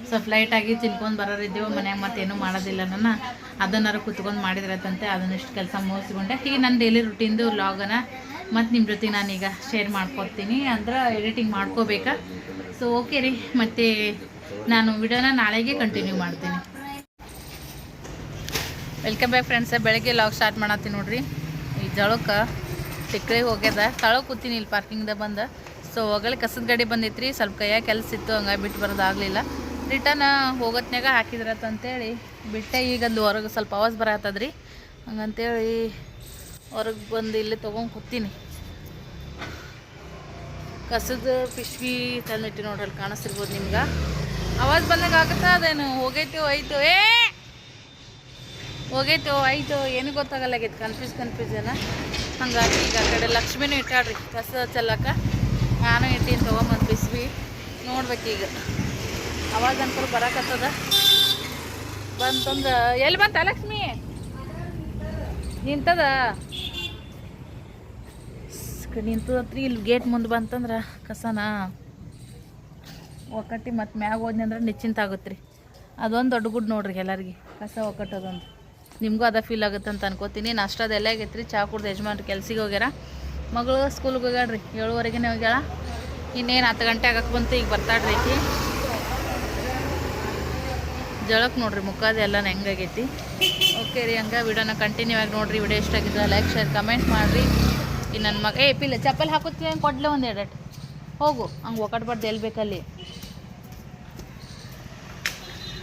ಸ್ವಲ್ಪ ಲೈಟಾಗಿ ತಿನ್ಕೊಂಡು ಬರೋರಿದ್ದೀವಿ ಮನ್ಯಾಗ ಮತ್ತೇನು ಮಾಡೋದಿಲ್ಲ ನನ್ನ. ಅದನ್ನಾರು ಕುತ್ಕೊಂಡು ಮಾಡಿದ್ರತ್ತಂತೆ ಅದನ್ನಿಷ್ಟು ಕೆಲಸ ಮುಗಿಸ್ಕೊಂಡೆ. ಈಗ ನನ್ನ ಡೈಲಿ ರುಟೀನ್ದು ಲಾಗನ ಮತ್ತು ನಿಮ್ಮ ಜೊತೆ ನಾನೀಗ ಶೇರ್ ಮಾಡ್ಕೊತೀನಿ ಅಂದ್ರೆ ಎಡಿಟಿಂಗ್ ಮಾಡ್ಕೋಬೇಕಾ? ಸೊ ಓಕೆ ರೀ. ಮತ್ತೆ ನಾನು ವಿಡಿಯೋನ ನಾಳೆಗೆ ಕಂಟಿನ್ಯೂ ಮಾಡ್ತೀನಿ. ವೆಲ್ಕಮ್ ಬ್ಯಾಕ್ ಫ್ರೆಂಡ್ಸ ಬೆಳಗ್ಗೆ ಲಾಗ್ ಸ್ಟಾರ್ಟ್ ಮಾಡತ್ತೀನಿ ನೋಡ್ರಿ. ಈ ಜಳಕ್ಕೆ ತಿಕ್ಕಳಿಗೆ ಹೋಗ್ಯದ. ತಳಕ್ಕೆ ಕೂತೀನಿ ಇಲ್ಲಿ ಪಾರ್ಕಿಂಗ್ದಾಗ ಬಂದು. ಸೊ ಹೋಗಲಿ ಕಸದ ಗಾಡಿ ಬಂದಿತ್ತು ಸ್ವಲ್ಪ ಕೈಯಾಗ ಕೆಲಸ ಇತ್ತು, ಹಂಗಾಗಿ ಬಿಟ್ಟು ಬರೋದಾಗಲಿಲ್ಲ ರಿಟರ್ನ್ ಹೋಗೋತ್ನಾಗ ಹಾಕಿದ್ರತ್ತ ಅಂತೇಳಿ. ಬಿಟ್ಟೆ ಈಗ ಅಲ್ಲಿ ಹೊರಗೆ ಸ್ವಲ್ಪ ಆವಾಜ್ ಬರತ್ತದ್ರಿ ಹಂಗಂತೇಳಿ ಹೊರಗೆ ಬಂದು ಇಲ್ಲಿ ತೊಗೊಂಡು ಕೂತೀನಿ. ಕಸದ ಪಿಶ್ವಿ ತಂದಿಟ್ಟು ನೋಡ್ರಿ, ಅಲ್ಲಿ ಕಾಣಿಸ್ತಿರ್ಬೋದು ನಿಮ್ಗೆ. ಆವಾಜ್ ಬಂದಾಗ ಆಗುತ್ತಾ ಅದೇನು? ಹೋಗೈತೋ ಐತೋ ಏ! ಹೋಗೈತೋ ಐತೋ ಏನು ಗೊತ್ತಾಗಲ್ಲ ಗೊತ್ತಾಗಲ್ಲಾಗೈತೆ ಕನ್ಫ್ಯೂಸ್ ಕನ್ಫ್ಯೂಸನ ಹಂಗಾಗಿ ಈಗ ಆ ಕಡೆ ಲಕ್ಷ್ಮಿನೂ ಇಟ್ಟಾಡ್ರಿ ಕಸ ಚೆಲ್ಲಕ. ನಾನು ಇಟ್ಟೀನಿ ತೊಗೊಂಬಂದು ಬಿಸ್ವಿ. ನೋಡ್ಬೇಕೀಗ ಅವಾಗ ಅನ್ಕೊಂಡು ಬರಕತ್ತದ. ಬಂತಂದ ಎಲ್ಲಿ ಬಂತ ಲಕ್ಷ್ಮಿ? ನಿಂತದ? ನಿಂತದ್ರಿ ಇಲ್ಲಿ ಗೇಟ್ ಮುಂದೆ ಬಂತಂದ್ರೆ ಕಸನ. ಒಕ್ಕಟ್ಟಿ ಮತ್ತು ಮ್ಯಾಗ ಹೋದ್ನಿ ಅಂದ್ರೆ ನಿಶ್ಚಿಂತ ಆಗುತ್ತೆ ರೀ ಅದೊಂದು ದೊಡ್ಡ ಗುಡ್ ನೋಡ್ರಿ ಎಲ್ಲರಿಗೆ. ಕಸ ಒಕ್ಕಟ್ಟೋದೊಂದು ನಿಮಗೂ ಅದ ಫೀಲ್ ಆಗುತ್ತೆ ಅಂತ ಅನ್ಕೋತೀನಿ. ನಾಷ್ಟ ಅದೆಲ್ಲ ಆಗೈತೆ ರೀ ಚಾ ಕುಡ್ದು ಯಜಮಾನ್ರಿ ಕೆಲ್ಸಿಗೆ ಹೋಗ್ಯಾರ. ಮಗಳು ಸ್ಕೂಲ್ಗೆ ಹೋಗ್ಯಾಡ್ರಿ ಏಳುವರೆಗೆ ಹೋಗ್ಯಾಳ. ಇನ್ನೇನು ಹತ್ತು ಗಂಟೆ ಆಗಕ್ಕೆ ಬಂತು, ಈಗ ಬರ್ತಾಡ್ರಿ ಐತಿ ಜಳಕ್ ನೋಡ್ರಿ ಮುಖದ ಎಲ್ಲ ಹೆಂಗಾಗೈತಿ ಓಕೆ ರೀ ಹಂಗೆ ವಿಡಿಯೋನ ಕಂಟಿನ್ಯೂ ಆಗಿ ನೋಡ್ರಿ. ವಿಡಿಯೋ ಇಷ್ಟ ಆಗಿದ್ರೆ ಲೈಕ್ ಶೇರ್ ಕಮೆಂಟ್ ಮಾಡಿರಿ. ಈ ನನ್ನ ಮಗ. ಏ, ಪಿಲ್ಲ, ಚಪ್ಪಲ್ ಹಂಗೆ ಕೊಡ್ಲೆ ಒಂದು ಎರಡು. ಹೋಗು. ಹಂಗೆ ಒಕ್ಕಟ್ಬಾರ್ದು ಎಲ್ಲಿ ಬೇಕಲ್ಲಿ?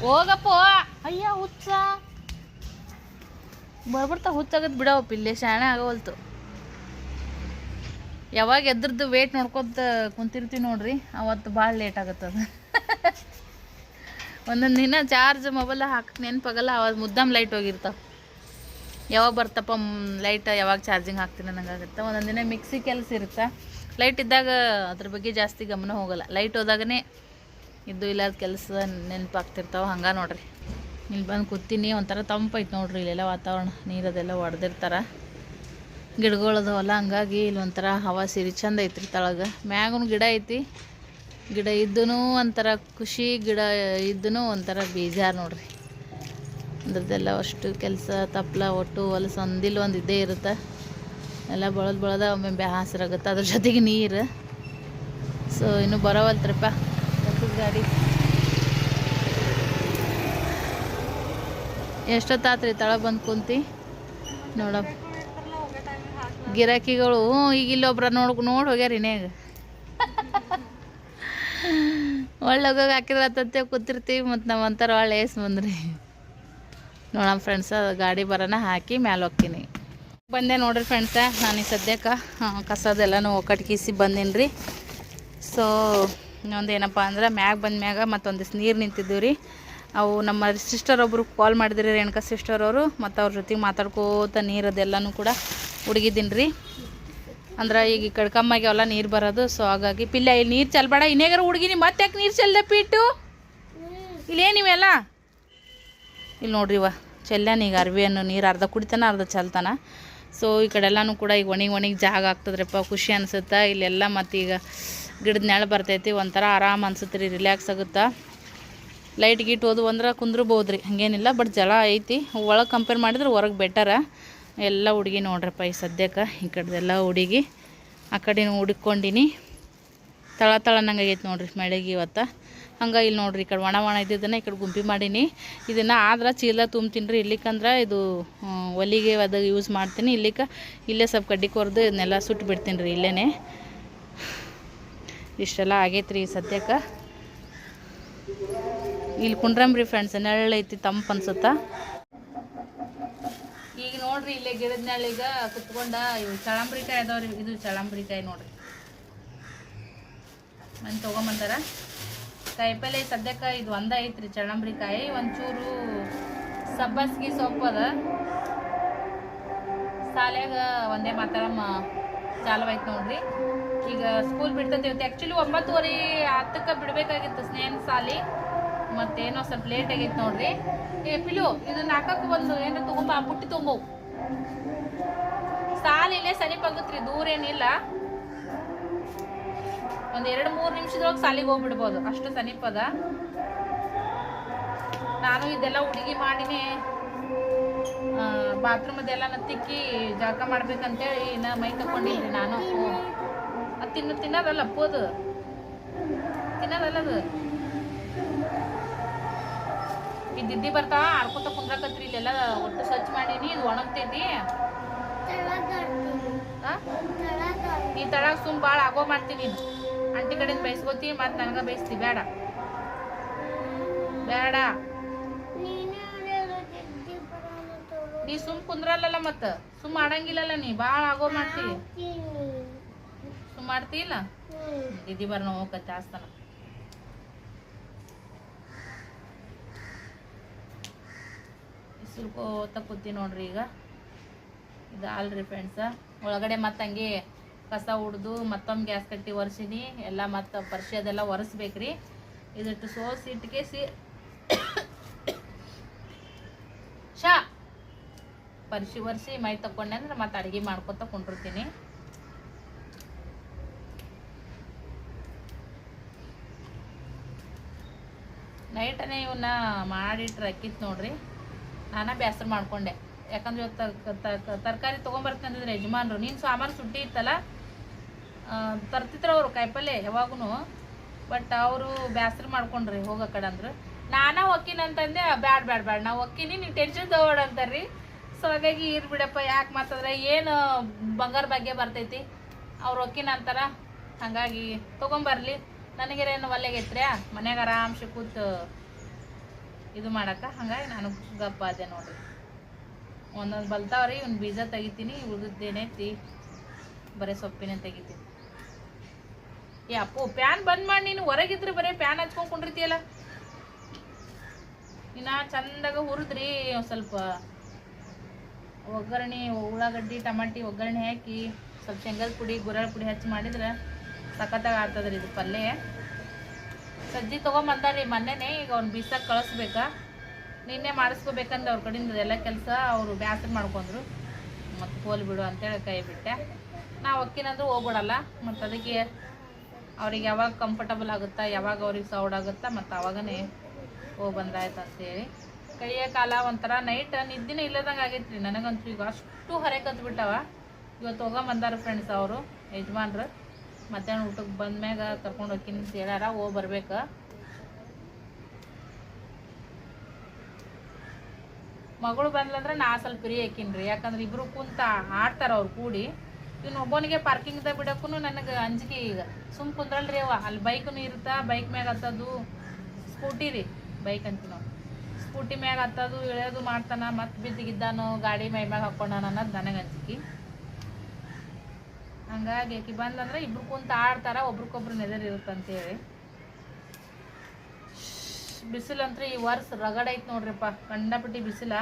ಹೋಗಪ್ಪ. ಅಯ್ಯ, ಹುಚ್ಚ. ಬರ್ಬರ್ತಾ ಹುಚ್ಚಾಗದ್ ಬಿಡವ ಪಿಲ್ಲೆ, ಶಾಣೆ ಆಗವಲ್ತು. ಯಾವಾಗ ಎದ್ರದ್ದು ವೇಟ್ ನೋಡ್ಕೊತ ಕುಂತಿರ್ತೀವಿ ನೋಡ್ರಿ, ಅವತ್ತು ಭಾಳ ಲೇಟ್ ಆಗುತ್ತದ. ಒಂದೊಂದು ದಿನ ಚಾರ್ಜ್ ಮೊಬೈಲ್ ಹಾಕಕ್ಕೆ ನೆನಪಾಗಲ್ಲ, ಅವಾಗ ಮುದ್ದಾಮ್ ಲೈಟ್ ಹೋಗಿರ್ತಾವ. ಯಾವಾಗ ಬರ್ತಪ್ಪ ಲೈಟ್ ಯಾವಾಗ ಚಾರ್ಜಿಂಗ್ ಹಾಕ್ತೀನಿ ಅನ್ನಂಗಾಗುತ್ತೆ. ಒಂದೊಂದು ದಿನ ಮಿಕ್ಸಿ ಕೆಲಸ ಇರುತ್ತೆ? ಲೈಟ್ ಇದ್ದಾಗ ಅದ್ರ ಬಗ್ಗೆ ಜಾಸ್ತಿ ಗಮನ ಹೋಗಲ್ಲ. ಲೈಟ್ ಹೋದಾಗನೇ ಇದ್ದು ಇಲ್ಲದ ಕೆಲಸ ನೆನಪಾಗ್ತಿರ್ತಾವೆ. ಹಂಗೆ ನೋಡ್ರಿ. ಇಲ್ಲಿ ಬಂದು ಕೂತೀನಿ, ಒಂಥರ ತಂಪೈತೆ ನೋಡ್ರಿ ಇಲ್ಲೆಲ್ಲ ವಾತಾವರಣ. ನೀರದೆಲ್ಲ ಗಿಡಗಳದ ಹೊಲ ಹಂಗಾಗಿ ಇಲ್ಲಿ ಒಂಥರ ಹವಾ ಸಿರಿ ಚಂದ ಐತ್ರಿ ತಳಗೆ. ಮ್ಯಾಗೂ ಗಿಡ ಐತಿ. ಗಿಡ ಇದ್ದೂ ಒಂಥರ ಖುಷಿ, ಗಿಡ ಇದ್ದೂ ಒಂಥರ ಬೇಜಾರು ನೋಡ್ರಿ. ಅದ್ರದ್ದೆಲ್ಲ ಅಷ್ಟು ಕೆಲಸ ತಪ್ಪಲ ಒಟ್ಟು, ಹೊಲಸು ಒಂದಿಲ್ಲ ಒಂದು ಇದ್ದೇ ಇರುತ್ತೆ. ಎಲ್ಲ ಬಳದ್ ಬಳದ ಒಮ್ಮೆ ಬ್ಯಾಸರಾಗುತ್ತೆ ಅದ್ರ ಜೊತೆಗೆ ನೀರು. ಸೊ ಇನ್ನು ಬರೋವಲ್ತ್ರಪ್ಪ. ಗಾಡಿ. ಎಷ್ಟೊತ್ತಾತ್ರಿ ತಳ ಬಂದು ಕುಂತಿ? ನೋಡ ಗಿರಾಕಿಗಳು ಈಗ ಇಲ್ಲೊಬ್ರ ನೋಡ್, ನೋಡಿ ಹೋಗ್ಯಾರ ಇನ್ಯಾಗ. ಒಳ್ಳೆ ಹೋಗೋಗಿ ಹಾಕಿದ್ರ ಕೂತಿರ್ತೀವಿ ಮತ್ತು ನಾವು ಅಂತಾರ ಒಳ್ಳೆ ಏಸ್ ಬಂದ್ರಿ. ನೋಡೋಣ ಫ್ರೆಂಡ್ಸ ಗಾಡಿ ಬರೋಣ ಹಾಕಿ ಮ್ಯಾಲೆ ಹೋಗ್ತೀನಿ. ಬಂದೆ ನೋಡ್ರಿ ಫ್ರೆಂಡ್ಸ ನಾನು ಈ ಸದ್ಯಕ್ಕೆ ಕಸದೆಲ್ಲನೂ ಒಕ್ಕಟ್ಕಿಸಿ ಬಂದೀನಿ ರೀ ಸೊ ಇನ್ನೊಂದು ಏನಪ್ಪ ಅಂದ್ರೆ ಮ್ಯಾಗ ಬಂದ ಮ್ಯಾಗ ಮತ್ತೊಂದಿಷ್ಟು ನೀರು ನಿಂತಿದ್ದೀವಿ ರೀ ಅವು ನಮ್ಮ ಸಿಸ್ಟರ್ ಒಬ್ಬರು ಕಾಲ್ ಮಾಡಿದ್ರಿ ರೇಣುಕಾ ಸಿಸ್ಟರ್ ಅವರು, ಮತ್ತು ಅವ್ರ ಜೊತೆಗೆ ಮಾತಾಡ್ಕೋತ ನೀರು ಅದೆಲ್ಲನೂ ಕೂಡ ಹುಡುಗಿದ್ದೀನಿ ರೀ ಅಂದ್ರೆ ಈಗ ಈ ಕಡೆ ನೀರು ಬರೋದು ಸೊ ಹಾಗಾಗಿ ಪಿಲ್ಲ ಇಲ್ಲಿ ನೀರು ಚೆಲ್ಬೇಡ, ಇನ್ನೇಗಾರ ಹುಡುಗಿನಿ ಮತ್ತೆ ಯಾಕೆ ನೀರು ಚೆಲ್ಲದೆ ಪೀಟು? ಇಲ್ಲೇ ನೀವೆಲ್ಲ? ಇಲ್ಲಿ ನೋಡ್ರಿ ಇವ ಚೆಲ್ಲಾನ ಈಗ ಅರ್ವಿಯನ್ನು ನೀರು ಅರ್ಧ ಕುಡಿತಾನ, ಅರ್ಧ ಚೆಲ್ತಾನ. ಸೊ ಈ ಕಡೆ ಎಲ್ಲನೂ ಕೂಡ ಈಗ ಒಣಗಿ ಒಣಗಿ ಜಾಗ ಆಗ್ತದ್ರಪ್ಪ, ಖುಷಿ ಅನ್ಸುತ್ತೆ? ಇಲ್ಲೆಲ್ಲ ಮತ್ತು ಈಗ ಗಿಡದ ನೆಳ ಬರ್ತೈತಿ, ಒಂಥರ ಆರಾಮ್ ಅನ್ಸುತ್ತೆ ರೀ ರಿಲ್ಯಾಕ್ಸ್ ಆಗುತ್ತಾ? ಲೈಟ್ ಗೀಟ್ ಹೋದು ಅಂದ್ರೆ ಕುಂದ್ರಬೋದು ರೀ ಹಂಗೇನಿಲ್ಲ ಬಟ್ ಜಲ ಐತಿ. ಒಳಗೆ ಕಂಪೇರ್ ಮಾಡಿದ್ರೆ ಹೊರಗೆ ಬೆಟರ ಎಲ್ಲ ಹುಡುಗಿ ನೋಡ್ರಪ್ಪ ಈ ಸದ್ಯಕ್ಕೆ, ಈ ಕಡೆದೆಲ್ಲ ಹುಡುಗಿ. ಆ ಕಡೆ ಹುಡುಕೊಂಡಿನಿ. ತಳ ತಳ ನಂಗೆ ಆಗೈತೆ ನೋಡ್ರಿ, ಮಳೆಗೆ ಇವತ್ತು. ಹಂಗೆ ಇಲ್ಲಿ ನೋಡ್ರಿ ಈ ಕಡೆ ಒಣ ಒಣ ಇದ್ದಿದ್ದನ್ನು ಈ ಕಡೆ ಗುಂಪಿ ಮಾಡೀನಿ. ಇದನ್ನು ಆದ್ರೆ ಚೀಲ ತುಂಬ್ತೀನಿ ರೀ ಇಲ್ಲಿಕಂದ್ರೆ ಇದು ಒಲಿಗೆ ಅದು ಯೂಸ್ ಮಾಡ್ತೀನಿ. ಇಲ್ಲಿಕ ಇಲ್ಲೇ ಸ್ವಲ್ಪ ಕಡ್ಡಿ ಕೊರೆದು ಇದನ್ನೆಲ್ಲ ಸುಟ್ಟು ಬಿಡ್ತೀನಿ ರೀ ಇಲ್ಲೇ ಇಷ್ಟೆಲ್ಲ ಆಗೈತೆ ರೀ ಸದ್ಯಕ್ಕೆ. ಇಲ್ಲಿ ಕುಂಡ್ರಂಬ್ರಿ ಫ್ರೆಂಡ್ಸ್ ನೆರಳೈತಿ ತಂಪು ಅನ್ಸುತ್ತಾ? ಈಗ ನೋಡ್ರಿ ಇಲ್ಲೇ ಗಿಡದ ನೆರಳೀಗ ಕುತ್ಕೊಂಡ ಇವು ಚಳಂಬ್ರಿಕಾಯಿ ಅದಾವ್ರಿ. ಇದು ಚಳಂಬ್ರಿಕಾಯಿ ನೋಡ್ರಿ. ಮನೆ ತೊಗೊಂಬಂದಾರ? ಕಾಯಿಪಲ್ಲೆ ಸದ್ಯಕ್ಕೆ ಇದು ಒಂದ ಐತ್ರಿ ಚಳಂಬ್ರಿಕಾಯಿ ಒಂಚೂರು ಸಬ್ಬಸ್ಗಿ ಸೊಪ್ಪು ಅದ. ಸಾಲ್ಯಾಗ ಒಂದೇ ಮಾತಾಡಮ್ಮ ಚಾಲು ಆಯ್ತು ನೋಡ್ರಿ. ಈಗ ಸ್ಕೂಲ್ ಬಿಡ್ತೈತಿ ಇವತ್ತು. ಆ್ಯಕ್ಚುಲಿ ಒಂಬತ್ತುವರೆ ಹತ್ತಕ್ಕೆ ಬಿಡಬೇಕಾಗಿತ್ತು ಸ್ನೇಹನ್ ಸಾಲಿ. ಮತ್ತೇನೋ ಸ್ವಲ್ಪ ಲೇಟ್ ಆಗಿತ್ತು ನೋಡ್ರಿ. ಏ ಪಿಲು, ಇದನ್ನ ಹಾಕಕ್ಕೆ ಒಂದು ಏನೋ ತಗೊಂಬ, ಪುಟ್ಟಿ ತೊಗೊಂಬವು ಸಾಲ ಇಲ್ಲೇ ಆಗುತ್ರಿ ದೂರ ಏನಿಲ್ಲ ಒಂದ್ ಎರಡು ಮೂರು ನಿಮಿಷದೊಳಗೆ ಸಾಲಿಗೆ ಹೋಗ್ಬಿಡ್ಬೋದು. ಅಷ್ಟು ತನಿಪದ. ನಾನು ಇದೆಲ್ಲ ಹುಡುಗಿ ಮಾಡಿನೇ ಬಾತ್ರೂಮ್ ಅದೆಲ್ಲ ತಿಕ್ಕಿ ಜಳಕ ಮಾಡ್ಬೇಕಂತೇಳಿ ಇನ್ನ ಮೈ ತಕೊಂಡಿಲ್ರಿ ನಾನು. ಅದು ತಿನ್ನ ತಿನ್ನೋದಲ್ಲ ಅಪ್ಪೋದು ತಿನ್ನೋದಲ್ಲ ಅದು. ಈ ದಿದ್ದಿ ಬರ್ತಾವ ಆಡ್ಕೊತ ಕುಂದ್ರಕತ್ರಿ ಇಲ್ಲೆಲ್ಲ ಒಟ್ಟು ಸ್ವಚ್ಛ ಮಾಡೀನಿ ಇದು ಒಣಗ್ತೈತಿ. ಈ ನೀ ತಳಗ ಸುಮ್ ಭಾಳ ಆಗೋ ಮಾಡ್ತೀನಿ. ನೀನು ಅಂಟಿ ಕಡೆಯಿಂದ ಬಯಸ್ಕೋತಿ ಮತ್ತು ನನಗೆ ಬೈಸ್ತಿ ಬೇಡ ಬೇಡ ನೀ ಸುಮ್ ಕುಂದ್ರಲ್ಲಲ್ಲ ಮತ್ತ ಸುಮ್ ಮಾಡಂಗಿಲ್ಲಲ್ಲ ನೀ ಭಾಳ ಆಗೋ ಮಾಡ್ತಿ. ಸುಮ್ ಮಾಡ್ತಿ ಇಲ್ಲ ದಿದಿ ಬರ್ನ ಹೋಗತ್ತೆ ಆಸ್ತಾನ. ಸುಲ್ಕೋತ ಕೂತಿ ನೋಡ್ರಿ ಈಗ. ಇದು ಅಲ್ರಿ ಫ್ರೆಂಡ್ಸ ಒಳಗಡೆ ಮತ್ತೆ ಹಂಗೆ ಕಸ ಹುಡ್ದು ಮತ್ತೊಮ್ಮೆ ಗ್ಯಾಸ್ ಕಟ್ಟಿ ಒರೆಸಿನಿ. ಎಲ್ಲ ಮತ್ತು ಪರ್ಶಿ ಅದೆಲ್ಲ ಒರೆಸ್ಬೇಕ್ರಿ. ಇದಿಟ್ಟು ಸೋಸಿ ಇಟ್ಕೇಸಿ ಶಾ. ಪರಿಶಿ ಒರೆಸಿ ಮೈ ತಕೊಂಡೆ ಅಂದ್ರೆ ಮತ್ತೆ ಅಡುಗೆ ಮಾಡ್ಕೊತ ಕುಂಡಿರ್ತೀನಿ. ನೈಟನೇ ಇವನ್ನ ಮಾಡಿಟ್ರೆ ಅಕ್ಕಿತ್ತು ನೋಡ್ರಿ. ನಾನ ಬೇಸರ ಮಾಡ್ಕೊಂಡೆ. ಯಾಕಂದ್ರೆ ಇವತ್ತು ತರಕಾರಿ ತೊಗೊಂಬರ್ತಂದ್ರೆ ಯಜಮಾನ್ರು, ನೀನು ಸಾಮಾನು ಸುಟ್ಟಿ ಇತ್ತಲ್ಲ ತರ್ತಿದ್ರು ಅವರು ಕಾಯಿಪಲ್ಲೆ ಯಾವಾಗೂ ಬಟ್ ಅವರು ಬೇಸರ ಮಾಡ್ಕೊಂಡ್ರಿ ಹೋಗೋ ಕಡೆ ಅಂದ್ರು. ನಾನಾ ಒಕ್ಕಿನ ಅಂತಂದೆ, ಬ್ಯಾಡ್ ಬ್ಯಾಡ್, ಬ್ಯಾಡ, ನಾವು ಒಕ್ಕಿನಿ ನೀವು ಟೆನ್ಷನ್ ತಗೋಬೇಡ ಅಂತಾರ್ರಿ. ಸೊ ಹಾಗಾಗಿ ಇರ್ ಬಿಡಪ್ಪ, ಯಾಕೆ ಮಾತಾದ್ರೆ ಏನು ಬಂಗಾರ ಬಗ್ಗೆ ಬರ್ತೈತಿ? ಅವ್ರು ಒಕ್ಕಿನ ಅಂತಾರ, ಹಾಗಾಗಿ ತೊಗೊಂಬರ್ಲಿ. ನನಗೇನು ಒಲ್ಲೆಗೈತ್ರ್ಯಾ ಮನೆಯಾಗ ಆರಾಮ್ಸೆ ಕೂತು ಇದು ಮಾಡಕ್ಕೆ, ಹಂಗಾಗಿ ನಾನು ಗಪ್ಪ ಅದೇ ನೋಡ್ರಿ. ಒಂದೊಂದು ಬಲ್ತಾವ್ರಿ ಇವ್ನ ಬೀಜ ತೆಗಿತೀನಿ ಉಳಿದೇನೈತಿ ಬರೀ ಸೊಪ್ಪಿನ ತೆಗಿತೀನಿ. ಏ ಅಪ್ಪು, ಪ್ಯಾನ್ ಬಂದ್ ಮಾಡಿ, ನೀನು ಹೊರಗಿದ್ರೆ ಬರೀ ಪ್ಯಾನ್ ಹಚ್ಕೊಂಡು ಕುಂಡಿರ್ತೀಯಲ್ಲ? ಇನ್ನ ಚಂದಾಗ ಹುರಿದ್ರಿ ಸ್ವಲ್ಪ ಒಗ್ಗರಣೆ, ಉಳ್ಳಾಗಡ್ಡಿ, ಟಮಾಟಿ ಒಗ್ಗರಣೆ ಹಾಕಿ, ಸ್ವಲ್ಪ ಶೇಂಗದ ಪುಡಿ ಗುರಳ್ ಪುಡಿ ಹಚ್ಚಿ ಮಾಡಿದ್ರೆ ಸಖತ್ತಾಗಿ ಆಗ್ತದ್ರಿ ಇದು ಪಲ್ಯ. ಸಜ್ಜಿ ತೊಗೊಂಬಂದಾರಿ ಮೊನ್ನೆನೇ, ಈಗ ಅವ್ನು ಬೀಸಕ್ಕೆ ಕಳಿಸ್ಬೇಕಾ? ನಿನ್ನೆ ಮಾಡಿಸ್ಕೋಬೇಕಂದ್ರೆ ಅವ್ರ ಕಡೆಯಿಂದ ಎಲ್ಲ ಕೆಲಸ, ಅವರು ಬ್ಯಾಸರ ಮಾಡ್ಕೊಂಡ್ರು. ಮತ್ತು ಪೋಲ್ ಬಿಡು ಅಂತೇಳಿ ಕೈ ಬಿಟ್ಟೆ. ನಾವು ಅಕ್ಕಿನಂದ್ರೂ ಹೋಗ್ಬಿಡಲ್ಲ, ಮತ್ತು ಅದಕ್ಕೆ ಅವ್ರಿಗೆ ಯಾವಾಗ ಕಂಫರ್ಟಬಲ್ ಆಗುತ್ತಾ, ಯಾವಾಗ ಅವ್ರಿಗೆ ಸೌಡ್ ಆಗುತ್ತಾ, ಮತ್ತು ಅವಾಗನೇ ಹೋಗಿ ಬಂದಾಯ್ತು ಅಂತೇಳಿ ಕೈಯ ಕಾಲ ಒಂಥರ ನೈಟ್ ನಿದ್ದಿನ ಇಲ್ಲದಂಗೆ ಆಗೈತೆ ರೀ ನನಗಂತೂ. ಈಗ ಅಷ್ಟು ಹೊರೆ ಕತ್ಬಿಟ್ಟವ ಇವತ್ತು ಹೋಗಂಬಂದಾರ ಫ್ರೆಂಡ್ಸ್ ಅವರು, ಯಜಮಾನ್ರು. ಮಧ್ಯಾಹ್ನ ಊಟಕ್ಕೆ ಬಂದ ಮ್ಯಾಗ ಕರ್ಕೊಂಡು ಅಂತ ಹೇಳ್ಯಾರ, ಹೋಗಿ ಬರ್ಬೇಕು. ಮಗಳು ಬಂದ್ಲಂದ್ರೆ ನಾ ಸ್ವಲ್ಪ ಫ್ರೀ ಹಾಕಿನ್ರಿ. ಯಾಕಂದ್ರೆ ಇಬ್ರು ಕುಂತ ಆಡ್ತಾರ ಅವ್ರು ಕೂಡಿ. ಇನ್ನು ಒಬ್ಬನಿಗೆ ಪಾರ್ಕಿಂಗ್ದಾಗ ಬಿಡೋಕ್ಕೂ ನನಗೆ ಅಂಜಿಕೆ ಈಗ. ಸುಮ್ ಕುಂದ್ರಲ್ರಿ ಅವ ಅಲ್ಲಿ ಬೈಕ್ನು ಇರುತ್ತಾ? ಬೈಕ್ ಮ್ಯಾಗ ಹತ್ತದು. ಸ್ಕೂಟಿ ರೀ. ಬೈಕ್ ಅಂತ ನಾವು ಸ್ಕೂಟಿ ಮ್ಯಾಗ ಹತ್ತದು, ಇಳಿಯೋದು ಮಾಡ್ತಾನ, ಮತ್ತೆ ಬಿದ್ದಿಗಿದ್ದಾನೋ, ಗಾಡಿ ಮೈ ಮ್ಯಾಗ ಹಾಕೊಂಡಾನ ಅನ್ನೋದು ನನಗೆ ಅಂಜಿಕೆ. ಹಂಗಾಗಿ ಬಂದಂದ್ರೆ ಇಬ್ರು ಕುಂತ ಆಡ್ತಾರ ಒಬ್ರಿಗೊಬ್ರು ನೆದರ್ ಇರುತ್ತಂತೇಳಿ. ಬಿಸಿಲಂತ್ರ ಈ ವರ್ಷ ರಗಡ ಐತೆ ನೋಡ್ರಿಪ್ಪ ಕಂಡಪಟ್ಟಿ ಬಿಸಿಲ.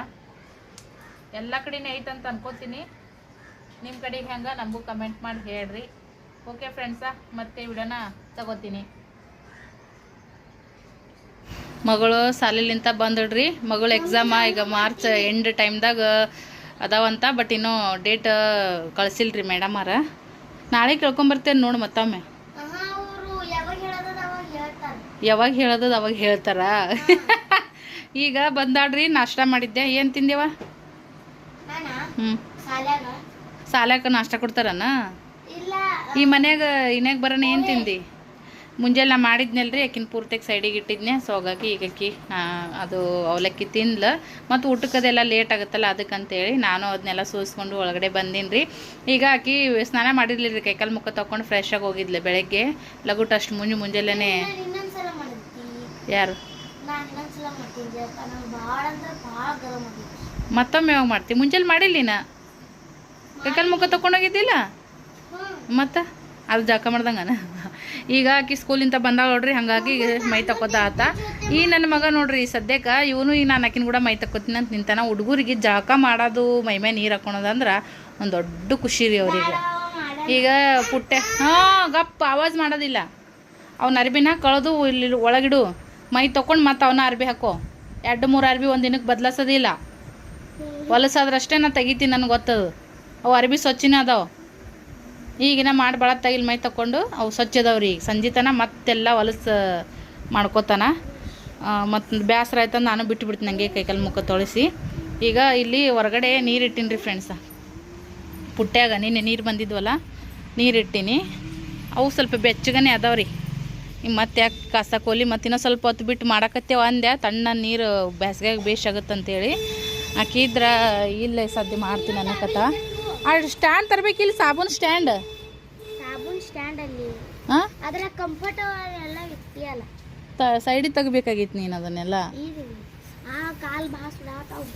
ಎಲ್ಲ ಕಡೆನೇ ಐತಂತ ಅನ್ಕೋತೀನಿ. ನಿಮ್ಮ ಕಡೆಗೆ ಹೆಂಗೆ ನಮಗೂ ಕಮೆಂಟ್ ಮಾಡಿ ಹೇಳ್ರಿ. ಓಕೆ ಫ್ರೆಂಡ್ಸ ಮತ್ತೆ ವಿಡಿಯೋನ ತಗೋತೀನಿ. ಮಗಳು ಸಾಲಿಲಿಂತ ಬಂದಿಡ್ರಿ ಮಗಳು ಎಕ್ಸಾಮ ಈಗ ಮಾರ್ಚ್ ಎಂಡ್ ಟೈಮ್ದಾಗ ಅದಾವಂತ ಬಟ್ ಇನ್ನೂ ಡೇಟ್ ಕಳಿಸಿಲ್ರಿ ಮೇಡಮ್ ಅವ್ರ. ನಾಳೆ ಕೇಳ್ಕೊಂಬರ್ತೇನೆ ನೋಡಿ ಮತ್ತೊಮ್ಮೆ ಅವರು ಯಾವಾಗ ಹೇಳೋದದ ಅವಾಗ ಹೇಳ್ತಾರೆ ಯಾವಾಗ ಹೇಳೋದದು ಅವಾಗ ಹೇಳ್ತಾರ. ಈಗ ಬಂದಾಡ್ರಿ ನಾಷ್ಟ ಮಾಡಿದ್ದೆ ಏನು ತಿಂದೇವ ಹ್ಞೂ ಸಾಲ್ಯಾಕ ನಾಷ್ಟ ಕೊಡ್ತಾರನ? ಈ ಮನ್ಯಾಗ ಇನ್ಯಾಗ ಬರೋಣ ಏನು ತಿಂದಿ? ಮುಂಜಾನೆ ನಾ ಮಾಡಿದ್ನಲ್ರಿ ಆಕಿನ ಪೂರ್ತಿಗೆ ಸೈಡಿಗೆ ಇಟ್ಟಿದ್ನೆ. ಸೊ ಹಾಗಾಗಿ ಈಗ ಅಕ್ಕಿ ಅದು ಅವಲಕ್ಕಿ ತಿನ್ಲ ಮತ್ತು ಊಟಕ್ಕದೆಲ್ಲ ಲೇಟ್ ಆಗುತ್ತಲ್ಲ ಅದಕ್ಕಂತೇಳಿ ನಾನು ಅದನ್ನೆಲ್ಲ ಸೂಸ್ಕೊಂಡು ಒಳಗಡೆ ಬಂದೀನಿ ರೀ ಈಗ ಆಕಿ ಸ್ನಾನ ಮಾಡಿರ್ಲಿಲ್ಲ ರೀ ಕೈಕಾಲು ಮುಖ ತೊಗೊಂಡು ಫ್ರೆಶ್ ಆಗಿ ಹೋಗಿದ್ಲೆ ಬೆಳಗ್ಗೆ. ಲಗುಟ್ ಅಷ್ಟು ಮುಂಜು ಮುಂಜಾನೆ ಯಾರು? ಮತ್ತೊಮ್ಮೆ ಯಾವಾಗ ಮಾಡ್ತೀವಿ ಮುಂಜಾನೆ ಮಾಡಿಲ್ಲ ಕೈಕಾಲು ಮುಖ ತೊಗೊಂಡೋಗಿದ್ದಿಲ್ಲ ಮತ್ತು? ಅದು ಜಳಕ ಮಾಡ್ದಂಗನ. ಈಗ ಆಕಿ ಸ್ಕೂಲಿಂದ ಬಂದಾಳ ನೋಡ್ರಿ, ಹಂಗಾಗಿ ಮೈ ತಕ್ಕೋದ ಆತ. ಈ ನನ್ನ ಮಗ ನೋಡ್ರಿ, ಸದ್ಯಕ್ಕೆ ಇವನು ಈಗ ನಾನು ಆಕಿನ ಕೂಡ ಮೈ ತಕ್ಕೋತೀನಿ ಅಂತ ನಿಂತಾನ. ಹುಡುಗರಿಗೆ ಜಳಕ ಮಾಡೋದು, ಮೈ ಮೈ ನೀರು ಹಾಕೊಳೋದಂದ್ರೆ ಒಂದು ದೊಡ್ಡ ಖುಷಿ ರೀ ಅವರಿಗೆ. ಈಗ ಪುಟ್ಟೆ, ಹಾಂ, ಗಪ್ಪ, ಆವಾಜ್ ಮಾಡೋದಿಲ್ಲ. ಅವ್ನ ಅರ್ಬಿನ ಕಳೆದು ಇಲ್ಲಿ ಒಳಗಿಡು. ಮೈ ತೊಗೊಂಡು ಮತ್ತೆ ಅವನ ಅರ್ಬಿ ಹಾಕೋ. ಎರಡು ಮೂರು ಅರ್ಬಿ ಒಂದು ದಿನಕ್ಕೆ ಬದಲಾಸೋದಿಲ್ಲ. ಹೊಲಸಾದ್ರಷ್ಟೇ ನಾನು ತೆಗಿತೀನಿ ನನಗೆ ಗೊತ್ತದು. ಅವು ಅರ್ಬಿ ಸ್ವಚ್ಛನೇ ಅದಾವ. ಈಗಿನ ಮಾಡಿ ಭಾಳ ತಗಿಲ್ ಮೈ ತಕೊಂಡು ಅವು ಸ್ವಚ್ಛ ಅದಾವ್ರಿ ಈಗ. ಸಂಜಿತನ ಮತ್ತೆಲ್ಲ ಹೊಲಸು ಮಾಡ್ಕೋತಾನ. ಮತ್ತು ಬೇಸರ ಆಯ್ತಂದು ನಾನು ಬಿಟ್ಟು ಬಿಡ್ತೀನಿ ನನಗೆ ಕೈಕಾಲು ಮುಖ ತೊಳಿಸಿ. ಈಗ ಇಲ್ಲಿ ಹೊರಗಡೆ ನೀರು ಇಟ್ಟೀನಿ ರೀ ಫ್ರೆಂಡ್ಸ ಪುಟ್ಟ್ಯಾಗ ನಿನ್ನೆ ನೀರು ಬಂದಿದ್ವಲ್ಲ, ನೀರು ಇಟ್ಟೀನಿ. ಅವು ಸ್ವಲ್ಪ ಬೆಚ್ಚಗನೆ ಅದಾವ್ರಿ. ಮತ್ತೆ ಯಾಕೆ ಕಸ ಕೋಲಿ, ಮತ್ತು ಇನ್ನೂ ಸ್ವಲ್ಪ ಹೊತ್ತು ಬಿಟ್ಟು ಮಾಡಕತ್ತೇವ ಅಂದೆ ತಣ್ಣ ನೀರು ಬೇಸಿಗೆಗೆ ಬೇಷಾಗುತ್ತಂತೇಳಿ ಆಕಿದ್ರೆ ಇಲ್ಲೇ ಸದ್ಯ ಮಾಡ್ತೀನಿ ಅನ್ನಕತ್ತ. ಆ ಸ್ಟ್ಯಾಂಡ್ ತರ್ಬೇಕಿಲ್ಲ ಸಾಬೂನ್ ಸ್ಟ್ಯಾಂಡ್ ಸಾಬೂನ್ ಸ್ಟ್ಯಾಂಡಲ್ಲಿ ಹಾಂ ಅದರ ಕಂಫರ್ಟಬಲ್ ಎಲ್ಲ ಇಟ್ಟಿಯಲ್ಲ. ತ ಸೈಡಿಗೆ ತೆಗಿಬೇಕಾಗಿತ್ತು ನೀನು ಅದನ್ನೆಲ್ಲ? ಆ ಕಾಲ್ ಭಾಳ ಸುಡಾತಾವ್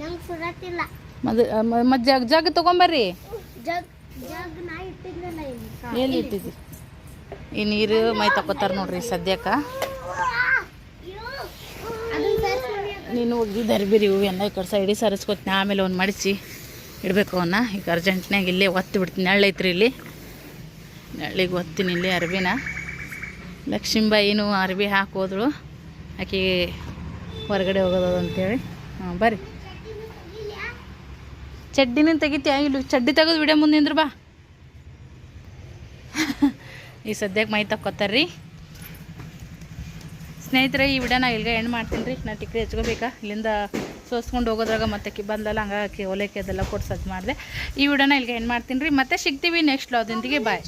ನಂಗೆ ಸುಡತ್ತಿಲ್ಲ. ಮದ್ ಮತ್ತು ಜಗ್ ಜಗ್ ತಗೊಂಬರ್ರಿ. ಜಗ್ ಜಗ್ ನಾ ಇಟ್ಟಿದ್ನಲ್ಲ ಎಲ್ಲಿ ಇಟ್ಟಿದ್ದಿ? ಈ ನೀರು ಮೈ ತಗೋತಾರೆ ನೋಡ್ರಿ ಸದ್ಯಕ್ಕೆ. ನೀನು ಹೋಗಿ ದರ್ಬಿರಿ ಇವು ಎಲ್ಲ ಈ ಕಡೆ ಸೈಡಿಗೆ ಸರಿಸ್ಕೊತೀನಿ ಆಮೇಲೆ ಒಂದು ಮಡಿಸಿ ಇಡಬೇಕು ಅವನ್ನ. ಈಗ ಅರ್ಜೆಂಟ್ನಾಗ ಇಲ್ಲೇ ಒತ್ತಿ ಬಿಡ್ತೀನಿ. ನೆಳ್ಳೈತ್ರಿ ಇಲ್ಲಿ. ನೆಳ್ಳಿಗೆ ಒತ್ತೀನಿ ಇಲ್ಲಿ ಅರ್ಬಿನ ಲಕ್ಷ್ಮೀಬಾಯಿನೂ ಅರ್ಬಿ ಹಾಕೋದ್ರು ಆಕೆ ಹೊರಗಡೆ ಹೋಗೋದು ಅಂತೇಳಿ. ಹಾಂ, ಬರ್ರಿ. ಚಡ್ಡಿನ ತೆಗಿತೀಯ? ಇಲ್ಲಿ ಚಡ್ಡಿ ತೆಗೆದು ವಿಡಿಯೋ ಮುಂದಿಂದ್ರ ಬಾ. ಈ ಸದ್ಯಕ್ಕೆ ಮೈ ತಕ್ಕೊತಾರ್ರಿ. ಸ್ನೇಹಿತರೆ, ಈ ವಿಡಿಯೋನ ಇಲ್ಲಿಗೆ ಎಂಡ್ ಮಾಡ್ತೀನಿ ರೀ. ನಾ ಟಿಕ್ರಿ ಹಚ್ಕೋಬೇಕಾ? ಇಲ್ಲಿಂದ ಸೋಸ್ಕೊಂಡು ಹೋಗೋದ್ರಾಗ ಮತ್ತೆ ಬಂದಲ್ಲ, ಹಂಗಾಗಿ ಓಲೈಕೆ ಅದೆಲ್ಲ ಸಜ್ಜು ಮಾಡಿದೆ. ಈ ವಿಡಿಯೋನ ಇಲ್ಲಿಗೆ ಎಂಡ್ ಮಾಡ್ತೀನಿ ರೀ. ಮತ್ತೆ ಸಿಗ್ತೀವಿ ನೆಕ್ಸ್ಟ್ ಲಾದಿಂದಿಗೆ ಬಾಯ್